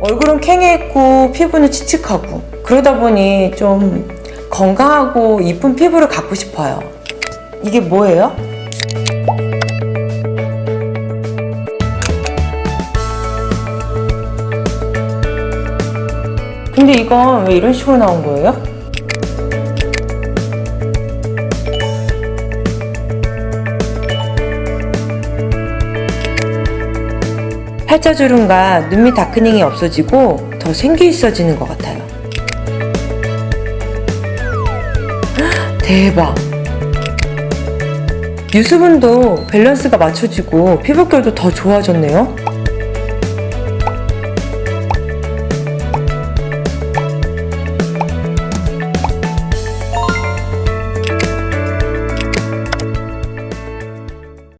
얼굴은 캥해있고 피부는 칙칙하고 그러다 보니 좀 건강하고 이쁜 피부를 갖고 싶어요. 이게 뭐예요? 근데 이건 왜 이런 식으로 나온 거예요? 팔자주름과 눈밑 다크닝이 없어지고 더 생기 있어지는 것 같아요. 헉, 대박! 유수분도 밸런스가 맞춰지고 피부결도 더 좋아졌네요.